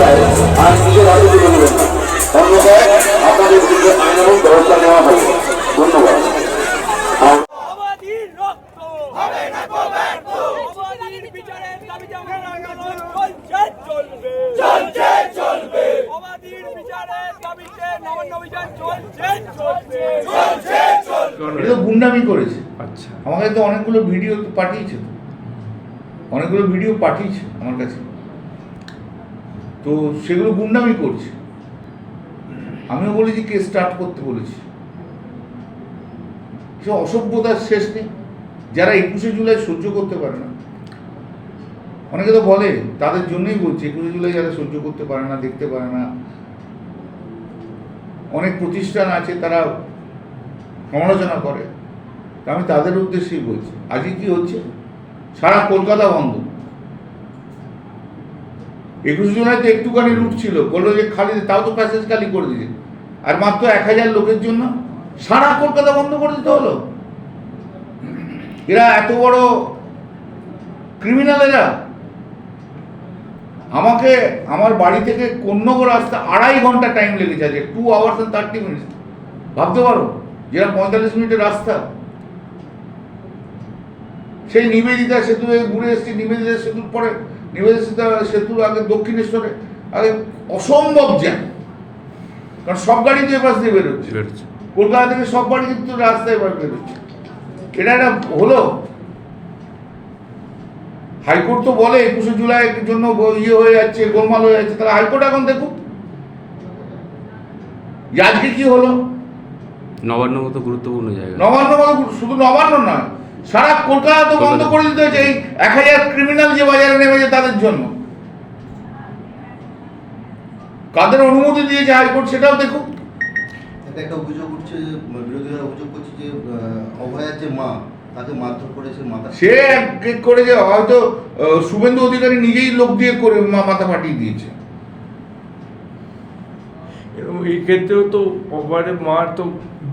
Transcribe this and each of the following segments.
যায়। আপনাদের বিরুদ্ধে ব্যবস্থা নেওয়া আর হবে না কো ব্যর্থ। অবাধীর বিচারের দাবিতে আমাদের আন্দোলন চলছে। চলবে চলছে চলবে। অবাধীর বিচারের দাবিতে নবান্ন অভিযান চলছে চলবে চলছে চলবে। এটা গুন্ডামি করেছে। আচ্ছা। আমাকে তো অনেকগুলো ভিডিও পাঠিয়েছে অনেকগুলো ভিডিও পাঠিয়েছে আমার কাছে। তো সেগুলো গুন্ডামি করছে। আমিও বলেছি কেস স্টার্ট করতে বলেছি। সে অসভ্যতার শেষ নেই। যারা একুশে জুলাই সহ্য করতে পারে না। অনেকে তো বলে, তাদের জন্যই বলছি, একুশে জুলাই যারা সহ্য করতে পারে না, দেখতে পারে না। অনেক প্রতিষ্ঠান আছে, তারা সমালোচনা করে। আমি তাদের উদ্দেশ্যেই বলছি। আজকে কি হচ্ছে? সারা কলকাতা বন্ধ। একুশে জুলাইতে একটুখানি রুট ছিল। বলল যে খালি, তাও তো প্যাসেজ খালি করে দিয়েছে। আর মাত্র এক হাজার লোকের জন্য সারা কলকাতা বন্ধ করে দিতে হলো। এরা এত বড় ক্রিমিনাল এরা। আমাকে, আমার বাড়ি থেকে কন্যগর আসতে আড়াই ঘণ্টা টাইম লেগেছে আজকে two hours and thirty minutes ভাবতে পারো যেটা পঁয়তাল্লিশ মিনিটের রাস্তা। সেই নিবেদিতা সেতু ঘুরে এসেছি, নিবেদিতা সেতুর পরে নিবেদিতা সেতুর আগে দক্ষিণেশ্বরে। আগে অসম্ভব জ্যাম। কারণ সব গাড়ি তো এপাশ দিয়ে বেরোচ্ছে। কলকাতা থেকে সব গাড়ি কিন্তু রাস্তায় এবার বেরোচ্ছে। এটা একটা হলো। হাইকোর্ট তো বলে একুশে জুলাইয়ের জন্য ইয়ে হয়ে যাচ্ছে গোলমাল হয়ে যাচ্ছে। তাহলে হাইকোর্ট এখন দেখুক। আজকে কি হলো? নবান্ন মতো গুরুত্বপূর্ণ জায়গা। নবান্ন মানে শুধু নবান্ন নয় সারা কলকাতা তো বন্ধ করে দিতে হয়েছে এই এক হাজার ক্রিমিনাল যে বাজারে নেমেছে তাদের জন্য। কাদের অনুমতি দিয়েছে হাইকোর্ট সেটাও দেখুক। একটা অভিযোগ উঠছে যে বিরোধীরা অভিযোগ করছে যে অভয়ার যে মা তাকে মারধর করেছে মাথা সে এক করে যে হয়তো শুভেন্দু অধিকারী নিজেই লোক দিয়ে করে মা- মাথা ফাটিয়ে দিয়েছে। এবং এই ক্ষেত্রেও তো অবারে মা তো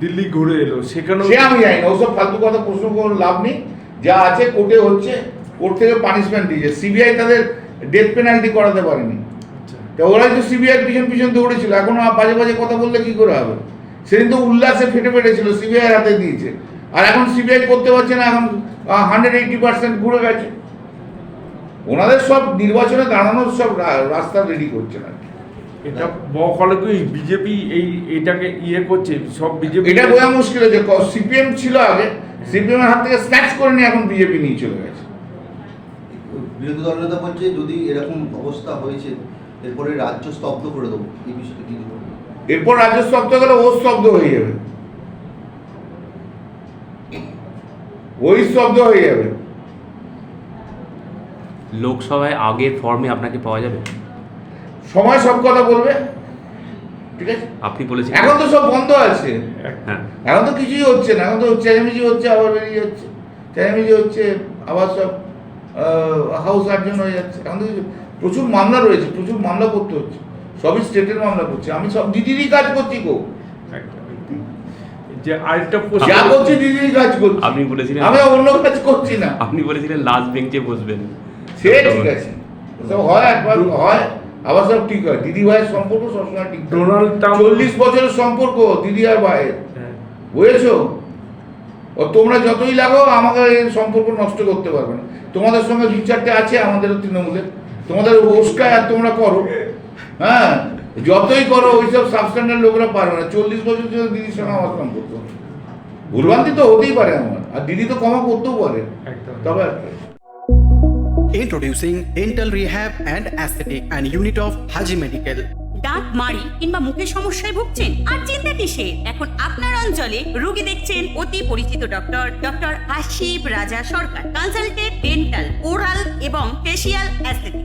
দিল্লি ঘুরে এলো সেখানেও সে আমি জানি না ওসব ফালতু কথা প্রশ্ন করে লাভ নেই। যা আছে কোর্টে হচ্ছে কোর্ট থেকে পানিশমেন্ট দিয়েছে। সিবিআই তাদের ডেথ পেনাল্টি করাতে পারেনি। তা ওরাই তো সিবিআই পিছন পিছন দৌড়েছিল এখন আর বাজে বাজে কথা বললে কি করে হবে? সেদিন তো উল্লাসে ফেটে ফেটেছিল সিবিআই হাতে দিয়েছে। আর এখন সিবিআই করতে পারছে না এখন হান্ড্রেড এইটি পার্সেন্ট ঘুরে গেছে। ওনাদের সব নির্বাচনে দাঁড়ানোর সব রাস্তা রেডি করছে না। এটা বকলে কি বিজেপি এই এটাকে ইয়ে করছে সব বিজেপি এটা বোঝা মুশকিল হয়েছে সিপিএম ছিল আগে সিপিএম এর হাত থেকে স্ন্যাচ করে নিয়ে এখন বিজেপি নিয়ে চলে গেছে। বিরোধী দলনেতা বলছে যদি এরকম অবস্থা হয়েছে এরপরে রাজ্য স্তব্ধ করে দেবো। এই বিষয়টা কি এরপর রাজ্য স্তব্ধ গেলে ও স্তব্ধ হয়ে যাবে। ওই স্তব্ধ হয়ে যাবে। লোকসভায় আগের ফর্মে আপনাকে পাওয়া যাবে? সময় সব কথা বলবে। ঠিক আছে? আপনি বলেছেন। এখন তো সব বন্ধ আছে। হ্যাঁ। এখন তো কিছুই হচ্ছে না এখন তো চেঁচামেচি হচ্ছে আবার বেরিয়ে যাচ্ছে। চেঁচামেচি হচ্ছে আবার সব হাউস আর্জন হয়ে যাচ্ছে। এখন তো প্রচুর মামলা রয়েছে প্রচুর মামলা করতে হচ্ছে। সবই স্টেটের মামলা করছে। আমি সব দিদিরই কাজ করছি গো। যে আরেকটা প্রশ্ন যা করছি দিদিরই কাজ করছি। আপনি বলেছিলেন আমি অন্য কাজ করছি না। আপনি বলেছিলেন লাস্ট বেঞ্চে বসবেন। সে ঠিক আছে। হয় একবার হয়। আবার সব ঠিক হয়। দিদি ভাইয়ের সম্পর্ক সবসময় ঠিক থাকে। ডোনাল্ড ট্রাম্প চল্লিশ বছরের সম্পর্ক দিদি আর ভাইয়ের। হ্যাঁ। বুঝেছ? ও তোমরা যতই লাগো আমাকে এই সম্পর্ক নষ্ট করতে পারবে না। তোমাদের সঙ্গে দু চারটে আছে আমাদের তৃণমূলে তোমাদের ওস্কায় আর তোমরা করো। হ্যাঁ? যতই করো ওইসব সাবস্ট্যান্ডার্ড লোকরা পারবে না। চল্লিশ বছর ধরে দিদির সঙ্গে আমার সম্পর্ক। ভুলভ্রান্তি তো হতেই পারে আমার। আর দিদি তো ক্ষমা করতেও পারে। তবে। Introducing Dental Rehab and Aesthetic and Unit of Haji Medical. দাঁত, মাড়ি কিংবা মুখের সমস্যায় ভুগছেন আর চিন্তা কিসে এখন আপনার অঞ্চলে রোগী দেখছেন অতি পরিচিত doctor doctor Ashib Raja Sarkar consulted dental oral এবং ফেসিয়াল অ্যাস্থেটিক